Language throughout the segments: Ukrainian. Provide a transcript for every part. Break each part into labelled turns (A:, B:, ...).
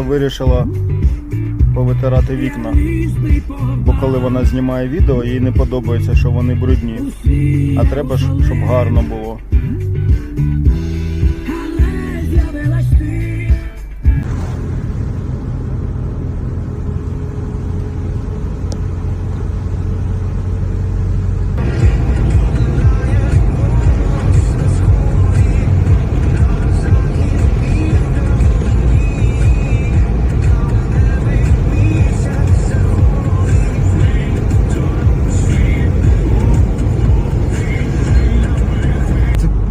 A: вирішила повитирати вікна. Бо коли вона знімає відео, їй не подобається, що вони брудні. А треба ж, щоб гарно було.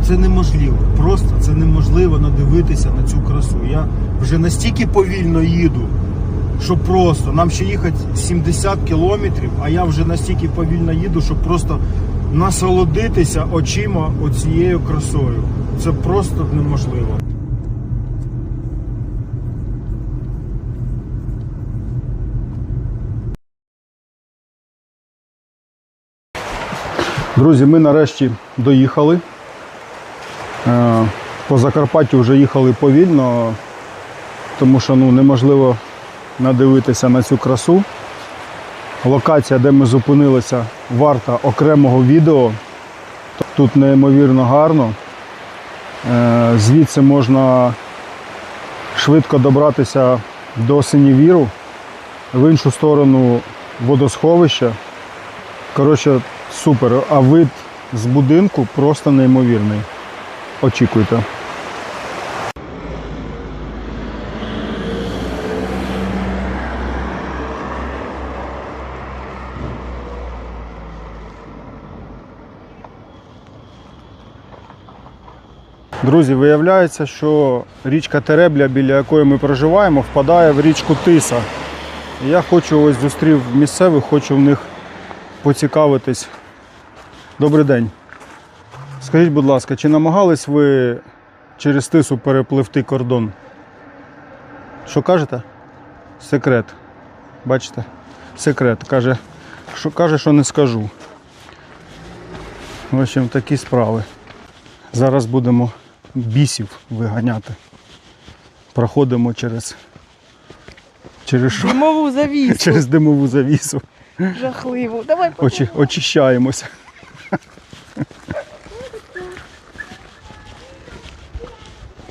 A: Це, неможливо. Просто це неможливо надивитися на цю красу. Я вже настільки повільно їду, що просто нам ще їхати 70 кілометрів, а я вже настільки повільно їду, щоб просто насолодитися очима оцією красою. Це просто неможливо. Друзі, ми нарешті доїхали. Е, По Закарпаттю вже їхали повільно, тому що ну, неможливо надивитися на цю красу. Локація, де ми зупинилися, варта окремого відео. Тут неймовірно гарно. Е, Звідси можна швидко добратися до Синівіру, в іншу сторону водосховища. Коротше, супер. А вид з будинку просто неймовірний. Очікуйте. Друзі, виявляється, що річка Теребля, біля якої ми проживаємо, впадає в річку Тиса. Я хочу ось зустрів місцевих, хочу в них поцікавитись. Добрий день. Скажіть, будь ласка, чи намагались ви через тису перепливти кордон? Що кажете? Секрет. Бачите? Секрет. Каже, що, каже, що не скажу. В общем, такі справи. Зараз будемо бісів виганяти. Проходимо через. Через що?
B: Димову завісу.
A: Через димову завісу.
B: Жахливо. Давай
A: Очі, очищаємося.